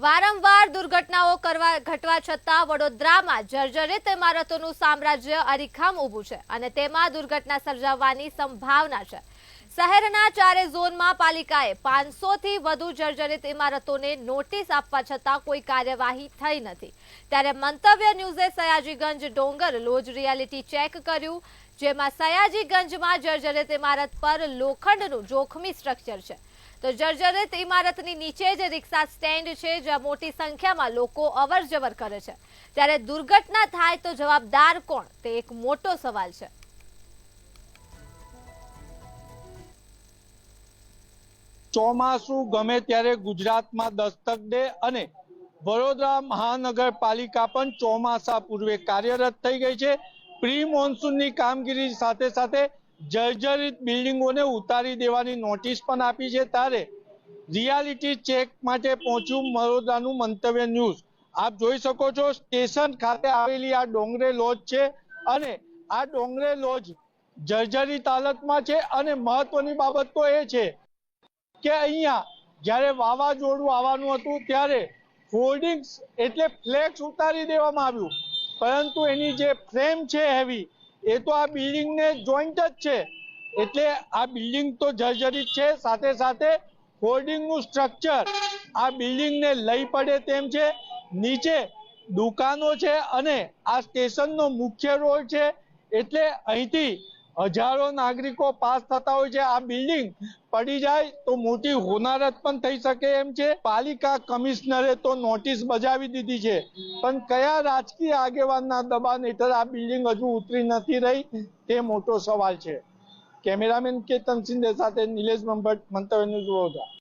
વારંવાર દુર્ઘટનાઓ કરવા ઘટવા છતાં વડોદરામાં જર્જરિત ઇમારતોનું સામ્રાજ્ય અરીખામ ઊભું છે અને તેમાં દુર્ઘટના સર્જાવવાની સંભાવના છે. શહેરના ચારે ઝોનમાં પાલિકાએ પાંચસો થી વધુ જર્જરિત ઇમારતોને નોટિસ આપવા છતાં કોઈ કાર્યવાહી થઈ નથી. ત્યારે Mantavya ન્યૂઝે Sayajiganj Dongar lodge reality check કર્યું, જેમાં સયાજીગંજમાં જર્જરિત ઇમારત પર લોખંડનું જોખમી સ્ટ્રક્ચર છે. તો જર્જરિત ઇમારતની નીચે જ રિક્ષા સ્ટેન્ડ છે, જ્યાં મોટી સંખ્યામાં લોકો અવર કરે છે. ત્યારે દુર્ઘટના થાય તો જવાબદાર કોણ? તે એક મોટો સવાલ છે. ચોમાસું ગમે ત્યારે ગુજરાતમાં દસ્તક દે અને વડોદરા મહાનગરપાલિકા પણ ચોમાસા પૂર્વે કાર્યરત થઈ ગઈ છે. પ્રી મોન્સૂનની કામગીરી સાથે સાથે જર્જરિત બિલ્ડિંગોને ઉતારી દેવાની નોટિસ પણ આપી છે. ત્યારે રિયાલિટી ચેક માટે પહોંચ્યું વડોદરાનું મંતવ્ય ન્યૂઝ. આપ જોઈ શકો છો, સ્ટેશન ખાતે આવેલી આ ડોંગરે લોજ છે અને આ ડોંગરે લોજ જર્જરિત હાલતમાં છે અને મહત્વની બાબત તો એ છે કે અહીંયા જ્યારે વાવાઝોડું આવવાનું હતું ત્યારે હોર્ડિંગ્સ એટલે ફ્લેક્સ ઉતારી દેવામાં આવ્યું. પરંતુ એની જે ફ્રેમ છે હેવી એ તો આ બિલ્ડિંગને જોઈન્ટ જ છે. એટલે આ બિલ્ડિંગ તો જર્જરિત છે, સાથે સાથે હોર્ડિંગનું સ્ટ્રક્ચર આ બિલ્ડિંગને લઈ પડે તેમ છે. નીચે દુકાનો છે અને આ સ્ટેશનનો મુખ્ય રોડ છે. એટલે અહીંથી હજારો નાગરિકો પાસ થતા હોય છે. આ બિલ્ડિંગ પડી જાય તો મોટી હોનારત પણ થઈ શકે એમ છે. પાલિકા કમિશનરે તો નોટિસ બજાવી દીધી છે. પણ કયા રાજકીય આગેવાનના દબાણ હેઠળ આ બિલ્ડિંગ હજુ ઉતરી નથી રહી તે મોટો સવાલ છે. કેમેરામેન કેતન સિંધે સાથે નિલેશ મંભટ મંતવ્ય ન્યૂઝ વડોદરા.